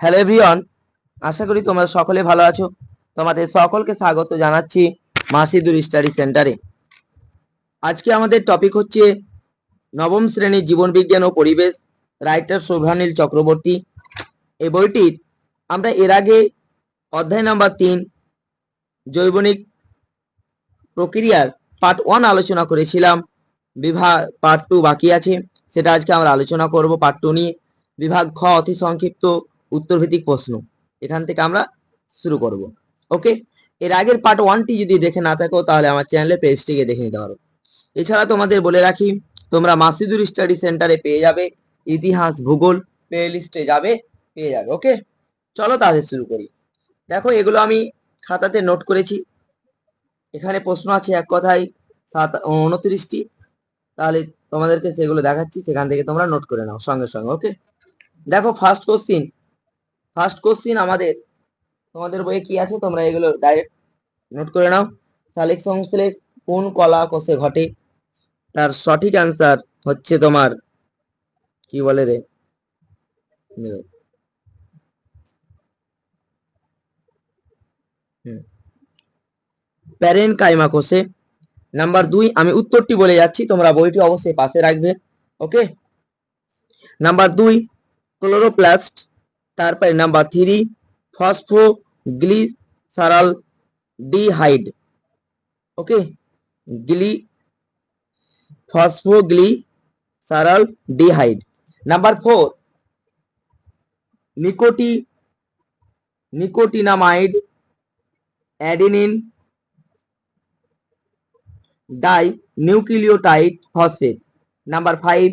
Hello everyone আশা করি তোমরা সকলে ভালো আছো। তোমাদের সকলকে স্বাগত জানাচ্ছি মাসিদুর স্টাডি সেন্টারে। আজকে আমাদের টপিক হচ্ছে নবম শ্রেণির জীবন বিজ্ঞান ও পরিবেশ রাইটার শোভানীল চক্রবর্তী। এই বইটির আমরা এর আগে অধ্যায় নাম্বার তিন, জৈবনিক প্রক্রিয়ার পার্ট ওয়ান আলোচনা করেছিলাম বিভাগ পার্ট টু বাকি আছে, সেটা আজকে আমরা আলোচনা করব পার্ট টু নিয়ে। বিভাগ খ অতি সংক্ষিপ্ত উত্তর ভিত্তিক প্রশ্ন। এখান থেকে আমরা শুরু করব। ওকে এর আগের পার্ট ওয়ানটি যদি দেখে না থাকো, তাহলে আমার চ্যানেলে পেজটিকে দেখে নিতে পারো। এছাড়া তোমাদের বলে রাখি, তোমরা মাসিদুর স্টাডি সেন্টারে পেয়ে যাবে, ইতিহাস, ভূগোল প্লে লিস্টে যাবে, পেয়ে যাবে ওকে চলো তাহলে শুরু করি। দেখো, এগুলো আমি খাতাতে নোট করেছি। এখানে প্রশ্ন আছে এক কথায়, সাত, উনত্রিশটি। তাহলে তোমাদেরকে সেগুলো দেখাচ্ছি, সেখান থেকে তোমরা নোট করে নাও সঙ্গে সঙ্গে ওকে দেখো ফার্স্ট কোশ্চিন ফার্স্ট কোশ্চিন আমাদের। তোমাদের বইয়ে কি আছে? তোমরা এগুলো ডাইরেক্ট নোট করে নাও। সালেক সংশ্লেষ কোন কলা কোষে ঘটে? তার সঠিক অ্যান্সার হচ্ছে তোমার, কি বলে রে? প্যারেন কাইমা কোষে। নাম্বার দুই, আমি উত্তরটি বলে যাচ্ছি, তোমরা বইটি অবশ্যই পাশে রাখবে ওকে নাম্বার দুই, ক্লোরোপ্লাস্ট তারপরে number three phosphoglyceraldehyde. Okay? গ্লি ফসফোগ্লি SARAL ডিহাইড। Number four, নিকোটি, nicotinamide, adenine dinucleotide phosphate. Number five,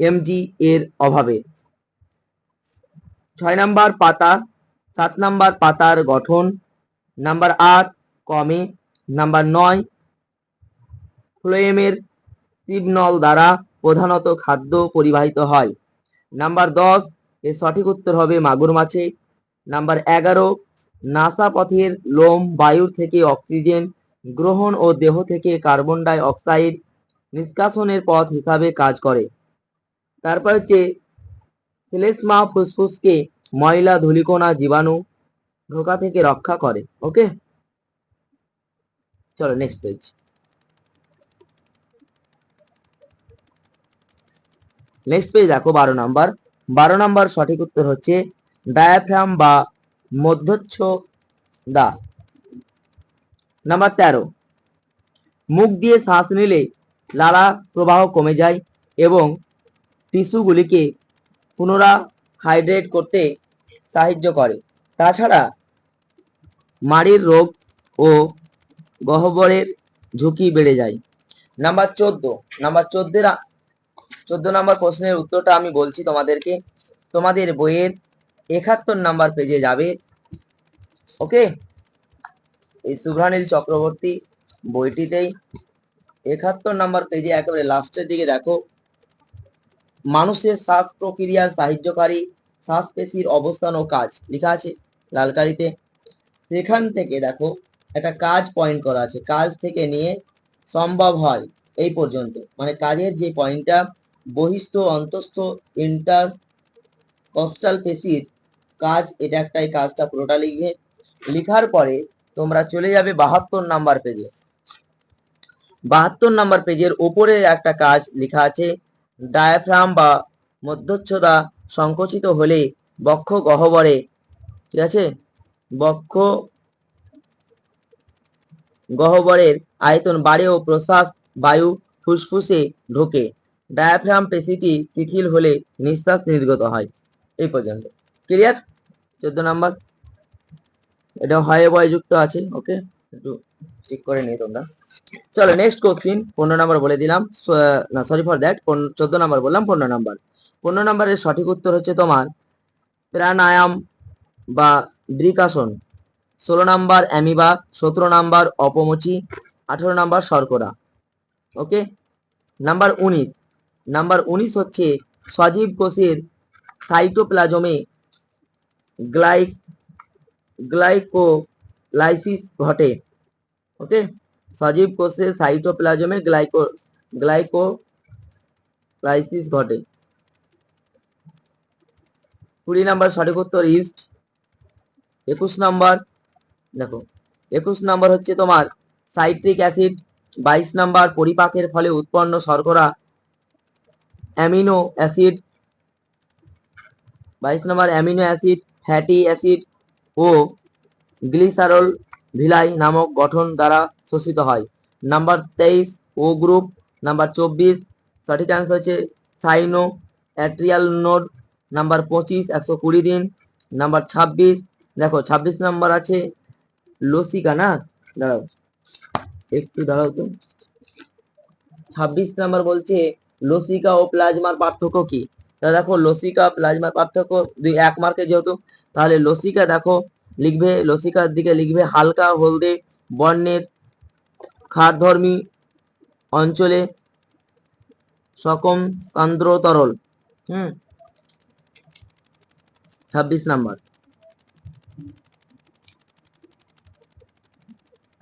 Mg এর অভাবে। ছয় নাম্বার পাতা, সাত নাম্বার পাতার গঠন, নাম্বার আট কমে, নাম্বার নয় ফ্লোয়েমের সিবনল দ্বারা প্রধানত খাদ্য পরিবাহিত হয়। নাম্বার দশ, এর সঠিক উত্তর হবে মাগুর মাছে। নাম্বার এগারো, নাসা পথের লোম বায়ুর থেকে অক্সিজেন গ্রহণ ও দেহ থেকে কার্বন ডাই অক্সাইড নিষ্কাশনের পথ হিসাবে কাজ করে। তারপর হচ্ছে ফুসফুসকে ময়লা ধূলিকণা জীবাণু ঢোকা থেকে রক্ষা করে ওকে চলো নেক্সট পেজ নেক্সট পেজ দেখো বারো নাম্বার বারো নাম্বার সঠিক উত্তর হচ্ছে ডায়াফ্রাম বা মধ্যচ্ছ দা। নাম্বার তেরো। মুখ দিয়ে শ্বাস নিলে লালা প্রবাহ কমে যায় এবং টিস্যুগুলিকে পুনরা হাইড্রেট করতে সাহায্য করে। তাছাড়া মাড়ির রোগ ও গহ্বরের ঝুঁকি বেড়ে যায়। নাম্বার চোদ্দ। নাম্বার চোদ্দের চোদ্দ নাম্বার প্রশ্নের উত্তরটা আমি বলছি তোমাদেরকে। তোমাদের বইয়ের একাত্তর নাম্বার পেজে যাবে। ওকে? এই শুভ্রানীল চক্রবর্তী বইটিতেই একাত্তর নাম্বার পেজে একেবারে লাস্টের দিকে দেখো। মানুষের শ্বাস প্রক্রিয়ার সাহায্যকারী শ্বাসপেশির অবস্থান ও কাজ। লেখা আছে লালকারিতে সেখান থেকে দেখো, একটা কাজ পয়েন্ট করা আছে। কাজ থেকে নিয়ে সম্ভব হয় এই পর্যন্ত। মানে কাজের যে পয়েন্টটা বহিস্থ অন্তস্থ ইন্টার কস্টাল পেশির কাজ, এটা একটা এই কাজটা পুরোটা লিখবে। লিখার পরে তোমরা চলে যাবে বাহাত্তর নাম্বার পেজে বাহাত্তর নাম্বার পেজের ওপরে একটা কাজ লেখা আছে ডায়াফ্রাম বা মধ্যচ্ছদা সংকুচিত হলে বক্ষ গহ্বরে, ঠিক আছে? বক্ষ গহ্বরের আয়তন বাড়ে ও প্রশ্বাস বায়ু ফুসফুসে ঢোকে। ডায়াফ্রাম পেশিটি শিথিল হলে নিঃশ্বাস নির্গত হয়। এই পর্যন্ত। ক্লিয়ার? চোদ্দ নাম্বার। এটা হয় বয় যুক্ত আছে, ওকে? একটু ঠিক করে নিই তোমরা। চলো নেক্সট কোশ্চিন পনেরো নাম্বার বলে দিলাম সরি ফর দ্যাট চোদ্দ নাম্বার বললাম, পনেরো নাম্বার পনেরো নাম্বারের সঠিক উত্তর হচ্ছে তোমার প্রাণায়াম বা দ্রিকাসন ষোলো নাম্বার অ্যামিবা, সতেরো নাম্বার অপমচি, আঠেরো নাম্বার শর্করা। ওকে নাম্বার উনিশ। নাম্বার উনিশ হচ্ছে সজীব কোষের সাইটোপ্লাজমে গ্লাই গ্লাইকোলাইসিস ঘটে। ওকে সজীব কোষের সাইটোপ্লাজমে গ্লাইকো গ্লাইকোলাইসিস ঘটে। কুড়ি নাম্বার সঠিক উত্তর ইস্ট, একুশ নাম্বার, দেখো, একুশ নাম্বার হচ্ছে তোমার সাইট্রিক অ্যাসিড, বাইশ নাম্বার পরিপাকের ফলে উৎপন্ন শর্করা, অ্যামিনো অ্যাসিড, বাইশ number amino acid, fatty acid ও গ্লিসারল ভিলাই নামক গঠন দ্বারা শোষিত হয়। নাম্বার তেইশ ও গ্রুপ নাম্বার চব্বিশ, সঠিক অ্যান্সার হচ্ছে সাইনো অ্যাট্রিয়াল নোড নাম্বার পঁচিশ, একশো কুড়ি দিন। নাম্বার ছাব্বিশ, দেখো ছাব্বিশ নাম্বার আছে। লসিকা না? দাঁড়াও, একটু দাঁড়াও তো। ছাব্বিশ নাম্বার বলছে লসিকা ও প্লাজমার পার্থক্য কি? তা দেখো লসিকা, প্লাজমার পার্থক্য দুই, এক মার্কে যেহেতু, তাহলে লসিকা দেখো লিখবে, লসিকার দিকে লিখবে হালকা, হলদে বর্ণের ক্ষারধর্মী অঞ্চলে সকম সান্দ্র তরল, হুম, ছাব্বিশ নাম্বার।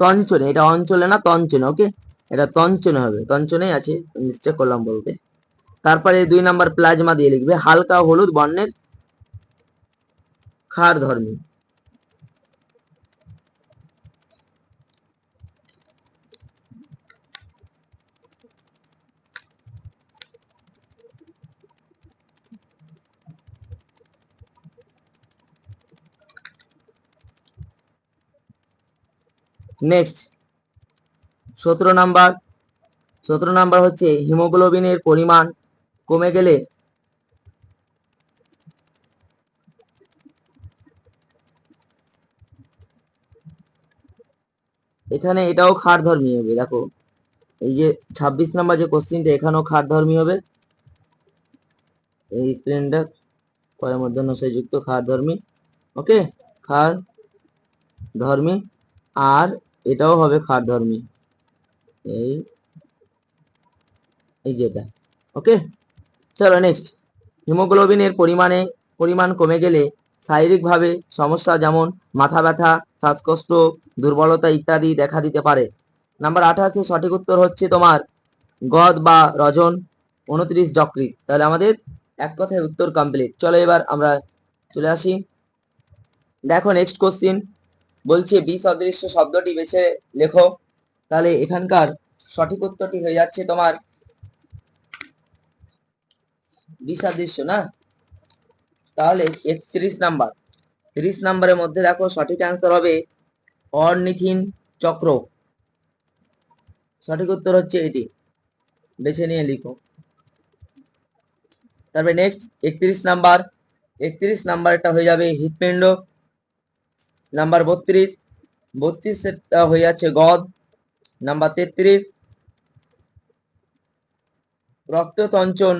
তঞ্চনে, এটা অঞ্চলে না, তঞ্চনে ওকে এটা তঞ্চনে হবে, তঞ্চনেই আছে মিস্টেক করলাম বলতে। তারপরে দুই নাম্বার প্লাজমা দিয়ে লিখবে, হালকা হলুদ বর্ণের ক্ষার নেক্সট সতেরো নাম্বার। সতেরো নাম্বার হচ্ছে হিমোগ্লোবিনের পরিমাণ কমে গেলে এখানে এটাও খার ধর্মী হবে, দেখো। এই যে ছাব্বিশ নাম্বার যে কোশ্চিনটা এখানেও খার ধর্মী হবে। এই স্ক্রিনটা পরের মধ্যে যুক্ত খার ধর্মী ওকে খার ধর্মী আর এটাও হবে খার ধর্মী এই এই যেটা ওকে চলো নেক্সট হিমোগ্লোবিনের পরিমাণে, পরিমাণ কমে গেলে শারীরিকভাবে সমস্যা যেমন মাথা ব্যথা, শ্বাসকষ্ট, দুর্বলতা ইত্যাদি দেখা দিতে পারে। নাম্বার আঠাশে সঠিক উত্তর হচ্ছে তোমার গদ বা রজন, উনত্রিশ যকৃত তাহলে আমাদের এক কথায় উত্তর কমপ্লিট চলো এবার আমরা চলে আসি। দেখো নেক্সট কোশ্চিন বলছে বি শব্দটি বেছে লেখো। তাহলে এখানকার সঠিক উত্তরটি হয়ে যাচ্ছে তোমার বিসাদৃশ্য, না? তাহলে একত্রিশ নাম্বার। তিরিশ নাম্বারের মধ্যে দেখো সঠিক অ্যান্সার হবে অর্নিথিন চক্র। সঠিক উত্তর হচ্ছে এটি। বেছে নিয়ে লিখো। তারপরে নেক্সট একত্রিশ নাম্বার। একত্রিশ নাম্বারটা হয়ে যাবে হৃৎপিণ্ড। নাম্বার বত্রিশ। বত্রিশ হয়ে যাচ্ছে গদ। নাম্বার তেত্রিশ। রক্ততঞ্চন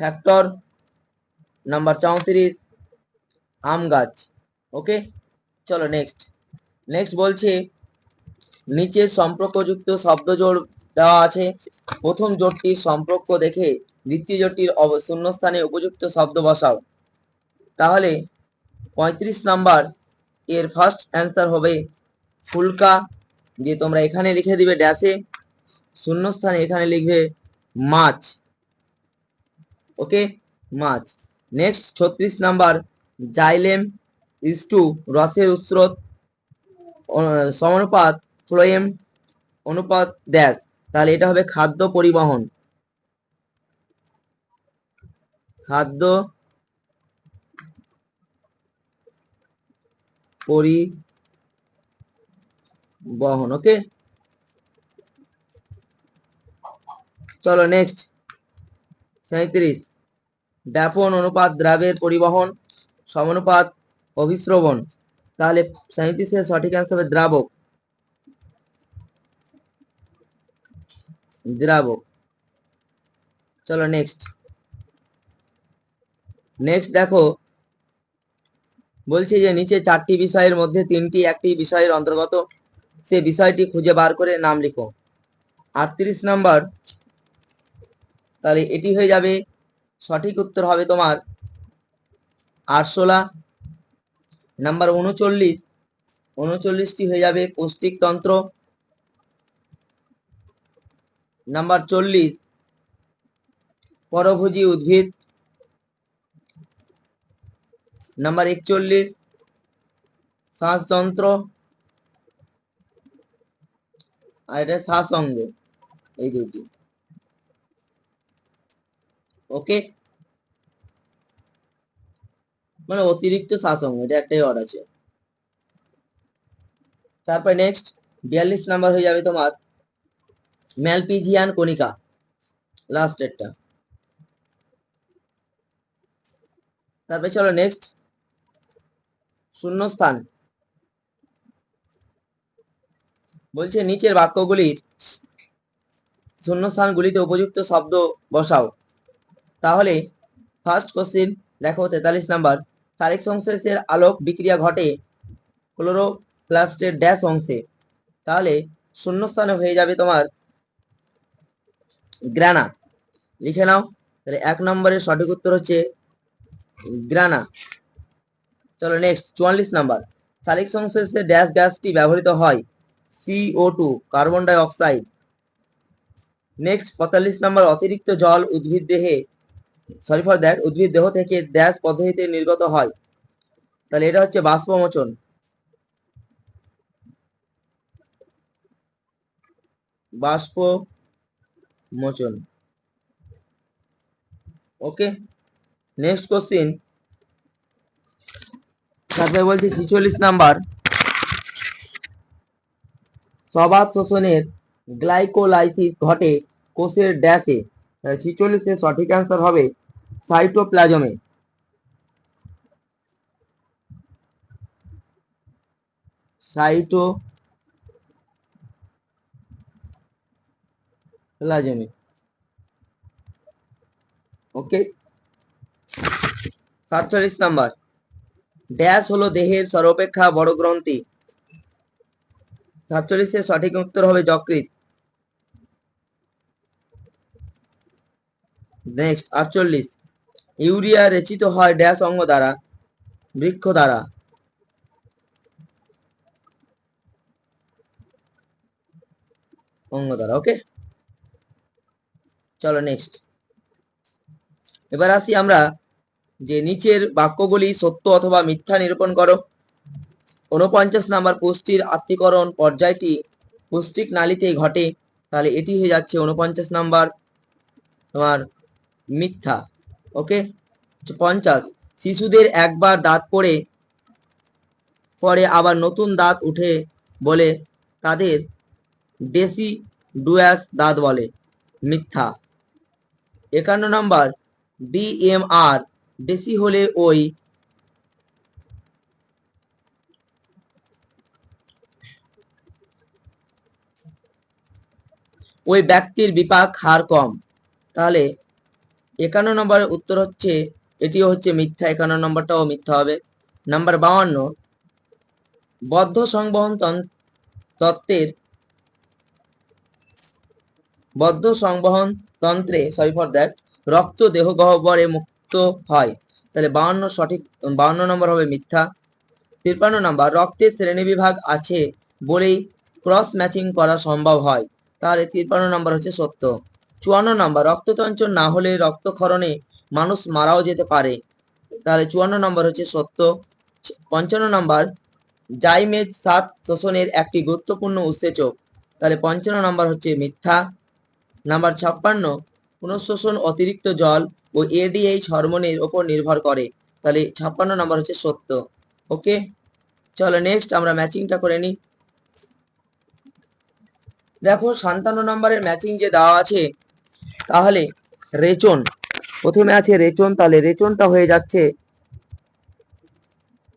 ফ্যাক্টর নাম্বার চৌত্রিশ। আম গাছ। ওকে চলো নেক্সট নেক্সট বলছে নিচের সম্পর্কযুক্ত শব্দ জোড় দেওয়া আছে। প্রথম জোটটির সম্পর্ক দেখে দ্বিতীয় জোটটির শূন্যস্থানে উপযুক্ত শব্দ বসাও। তাহলে পঁয়ত্রিশ নাম্বার এর ফার্স্ট অ্যান্সার হবে ফুলকা, যে তোমরা এখানে লিখে দিবে ড্যাশে শূন্যস্থানে এখানে লিখবে মাছ। ওকে মাছ। নেক্সট ছত্রিশ নাম্বার, জাইলেম ইস টু রসের উস্রোত সমানুপাত ফ্লোয়েম অনুপাত ড্যাশ তাহলে এটা হবে খাদ্য পরিবহন। খাদ্য পরিবহন ওকে চলো নেক্সট সাঁত্রিশ ব্যাপন অনুপাত দ্রাবের পরিবহন, সমানুপাত অভিশ্রবণ তাহলে সাঁত্রিশের সঠিক অ্যান্সার হবে দ্রাবক। দ্রাবক। চলো নেক্সট নেক্সট দেখো বলছি যে নিচে চারটি বিষয়ের মধ্যে তিনটি একটি বিষয়ের অন্তর্গত। সে বিষয়টি খুঁজে বার করে নাম লিখো। আটত্রিশ নাম্বার। তাহলে এটি হয়ে যাবে। সঠিক উত্তর হবে তোমার আরশোলা নাম্বার উনচল্লিশ। উনচল্লিশটি হয়ে যাবে পৌষ্টিকতন্ত্র নাম্বার চল্লিশ। পরভোজী উদ্ভিদ। নাম্বার একচল্লিশ, শ্বাসযন্ত্র। আর এটা শ্বাস অঙ্গ এই দুটি ওকে মানে অতিরিক্ত শ্বাস অঙ্গ এটা একটাই ওয়ার্ড আছে। তারপরে নেক্সট বিয়াল্লিশ নাম্বার হয়ে যাবে তোমার ম্যালপিজিয়ান কণিকা লাস্ট একটা তারপরে চলো নেক্সট শূন্যস্থান। বলছে, নিচের বাক্যগুলির শূন্যস্থানগুলিতে উপযুক্ত শব্দ বসাও। তাহলে ফার্স্ট কোশ্চিন দেখো, তেতাল্লিশ নাম্বার। তারিখ সংশ্লেষের আলোক বিক্রিয়া ঘটে ক্লোরোপ্লাস্টের ড্যাশ অংশে। তাহলে শূন্যস্থানে হয়ে যাবে তোমার গ্রানা। লিখে নাও। তাহলে এক নম্বরের সঠিক উত্তর হচ্ছে গ্রানা। চলো নেক্সট চুয়াল্লিশ নাম্বার। শালিক সংশ্লেষে ড্যাশ গ্যাসটি ব্যবহৃত হয় CO two carbon die oxide next পঁয়তাল্লিশ নাম্বার, অতিরিক্ত জল উদ্ভিদ দেহে সরি ফর দ্যাট উদ্ভিদ দেহ থেকে ড্যাশ পদ্ধতিতে নির্গত হয়। তাহলে এটা হচ্ছে বাষ্পমোচন। বাষ্প মোচন ওকে নেক্সট কোশ্চিন তারপরে বলছি ছিচল্লিশ নাম্বার। সবাত শোষণের গ্লাইকোলাইসিস ঘটে কোষের ড্যাশে। ছিচল্লিশের সঠিক অ্যান্সার হবে সাইটোপ্লাজমে। সাইটো প্লাজমে ওকে? সাতচল্লিশ নাম্বার। ড্যাশ হলো দেহের সর্বাপেক্ষা বড় গ্রন্থি। সাতচল্লিশের সঠিক উত্তর হবে যকৃত নেক্সট আটচল্লিশ। ইউরিয়া রেচিত হয় ড্যাশ অঙ্গ দ্বারা, বৃক্ষ দ্বারা। অঙ্গ দ্বারা ওকে চলো নেক্সট এবার আসি আমরা যে নিচের বাক্যগুলি সত্য অথবা মিথ্যা নিরূপণ করো। উনপঞ্চাশ নাম্বার পুষ্টির আত্মীকরণ পর্যায়টি পুষ্টিক নালীতে ঘটে। তাহলে এটি হয়ে যাচ্ছে উনপঞ্চাশ নাম্বার তোমার মিথ্যা। ওকে? পঞ্চাশ। শিশুদের একবার দাঁত পড়ে, পরে আবার নতুন দাঁত উঠে বলে তাদের দেশি ডুয়াস দাঁত বলে, মিথ্যা। একান্ন নম্বর, ডিএমআর দেশি হলে ওই ওই ব্যক্তির বিপাক হার কম। তাহলে একান্ন নম্বরের উত্তর হচ্ছে, এটিও হচ্ছে মিথ্যা, একান্ন নম্বরটাও মিথ্যা হবে। নাম্বার বাউান্ন বদ্ধ সংবহন তত্ত্বের বদ্ধ সংবহন তন্ত্রে সরি ফর দ্যাট রক্ত দেহ গহ্বরে মুক্ত হয়। তাহলে বাউন্ন সঠিক, বাউন্ন নম্বর হবে মিথ্যা। তিপ্পান্ন নম্বর, রক্তের শ্রেণীবিভাগ আছে বলেই ক্রস ম্যাচিং করা সম্ভব হয়। তাহলে তিপ্পান্ন নম্বর হচ্ছে সত্য। চুয়ান্ন নম্বর, রক্তচঞ্চল না হলে রক্তক্ষরণে মানুষ মারাও যেতে পারে। তাহলে চুয়ান্ন নম্বর হচ্ছে সত্য। পঞ্চান্ন নম্বর জাইমেজ সাত শোষণের একটি গুরুত্বপূর্ণ উৎসেচক। তাহলে পঞ্চান্ন নম্বর হচ্ছে মিথ্যা। নাম্বার ছাপ্পান্ন পুনঃশোষণ অতিরিক্ত জল ও এডিএইচ হরমোনের ওপর নির্ভর করে। তাহলে ছাপ্পান্ন নম্বর হচ্ছে সত্য। ওকে? চলো নেক্সট আমরা ম্যাচিংটা করে নিই দেখো সাতান্ন নম্বরের ম্যাচিং যে দেওয়া আছে, তাহলে রেচন। প্রথমে আছে রেচন, তাহলে রেচনটা হয়ে যাচ্ছে,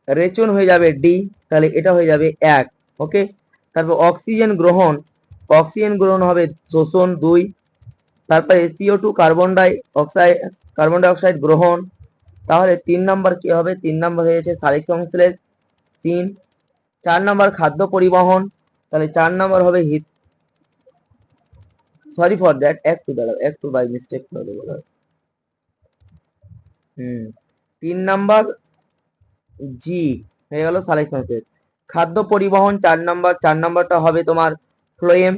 রেচন হয়ে যাবে ডি তাহলে এটা হয়ে যাবে এক। ওকে? তারপর অক্সিজেন গ্রহণ অক্সিজেন গ্রহণ হবে শোষণ দুই। তারপর SEO two carbon dioxide carbon dioxide গ্রহণ। তাহলে তিন নাম্বার কি হবে? তিন নাম্বার হয়েছে শারীরিক সংশ্লেষ তিন। চার নাম্বার খাদ্য পরিবহন। তাহলে চার নাম্বার হবে হিট। সরি ফর দ্যাট একটু দাঁড়াও একটু বাই মিস্টেক করে দেবো হুম, তিন নাম্বার জি হয়ে গেল শারীরিক সংশ্লেষ খাদ্য পরিবহন চার নাম্বার, চার নাম্বারটা হবে তোমার ফ্লোয়েম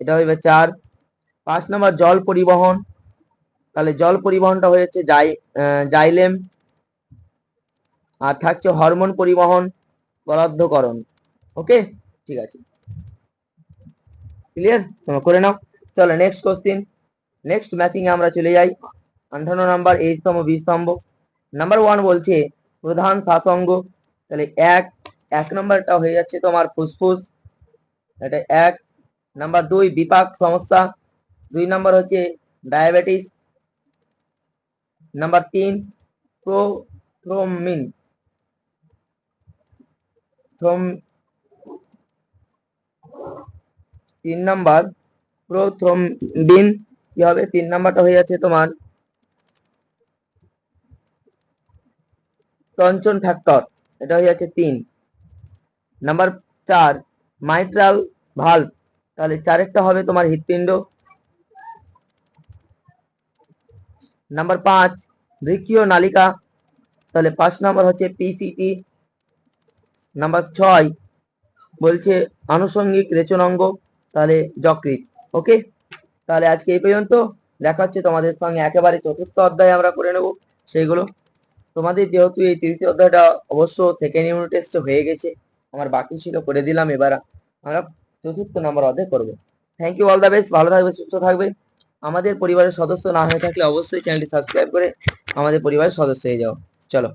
এটা হবে চার। পাঁচ নম্বর জল পরিবহন। তাহলে জল পরিবহনটা হয়েছে জাই জাইলেম আর থাকছে হরমোন পরিবহন, বরাদ্দকরণ। ওকে? ঠিক আছে। ক্লিয়ার তোমরা করে নাও। চলো নেক্সট কোশ্চিন নেক্সট ম্যাচিং আমরা চলে যাই। আঠান্ন নাম্বার এই স্তম্ভ বি স্তম্ভ নাম্বার ওয়ান বলছে, প্রধান শ্বাসঙ্গ তাহলে এক এক নম্বরটা হয়ে যাচ্ছে তোমার ফুসফুস। এটা এক নাম্বার দুই, বিপাক সমস্যা। দুই নাম্বার হচ্ছে ডায়াবেটিস। নাম্বার তিন প্রোথ্রোমিন থ্রোম, তিন নাম্বার প্রোথ্রোম্বিন কি হবে? তিন নাম্বারটা হয়ে যাচ্ছে তোমার টনচন ফ্যাক্টর। এটা হয়ে যাচ্ছে তিন। নাম্বার চার, মাইট্রাল ভাল্ভ তাহলে চারেরটা হবে তোমার হৃৎপিণ্ড। নাম্বার পাঁচ বৃক্ষীয় নালিকা। তাহলে পাঁচ নাম্বার হচ্ছে পিসিটি নাম্বার ছয় বলছে আনুষঙ্গিক রেচনাঙ্গ তাহলে যকৃৎ। ওকে তাহলে আজকে এই পর্যন্ত। দেখা হচ্ছে তোমাদের সঙ্গে একেবারে চতুর্থ অধ্যায় আমরা করে নেব সেইগুলো। তোমাদের যেহেতু এই তৃতীয় অধ্যায়টা অবশ্য সেকেন্ড ইউনিট টেস্টে হয়ে গেছে, আমার বাকি ছিল করে দিলাম এবার আমরা চতুর্থ নম্বর অধ্যায় করব। Thank you all the best ভালো থাকবে, সুস্থ থাকবে। আমাদের পরিবারের সদস্য না হয়ে থাকলে অবশ্যই চ্যানেলটি সাবস্ক্রাইব করে আমাদের পরিবারের সদস্য হয়ে যাও। চলো।